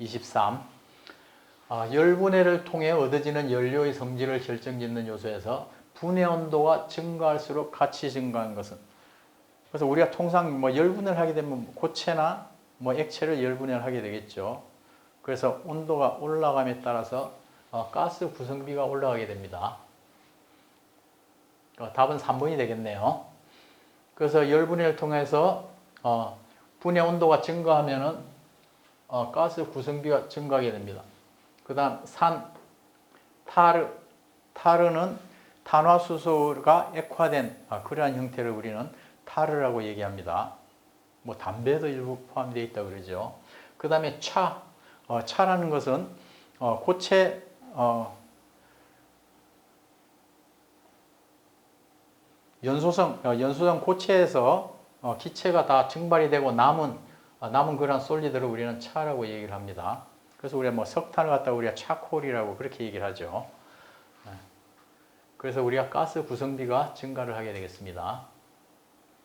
23. 아, 열분해를 통해 얻어지는 연료의 성질을 결정짓는 요소에서 분해 온도가 증가할수록 같이 증가하는 것은 그래서 우리가 통상 뭐 열분해를 하게 되면 고체나 뭐 액체를 열분해를 하게 되겠죠. 그래서 온도가 올라감에 따라서 어, 가스 구성비가 올라가게 됩니다. 어, 답은 3번이 되겠네요. 그래서 열분해를 통해서 어, 분해 온도가 증가하면은 어, 가스 구성비가 증가하게 됩니다. 그 다음 산 타르 타르는 탄화수소가 액화된 아, 그러한 형태를 우리는 타르라고 얘기합니다. 뭐 담배도 일부 포함되어 있다 그러죠. 그 다음에 차 어, 차라는 것은 어, 고체 어, 연소성 어, 연소성 고체에서 어, 기체가 다 증발이 되고 남은 어, 남은 그런 솔리드를 우리는 차라고 얘기를 합니다. 그래서 우리가 뭐 석탄을 갖다 우리가 차콜이라고 그렇게 얘기를 하죠. 네. 그래서 우리가 가스 구성비가 증가를 하게 되겠습니다.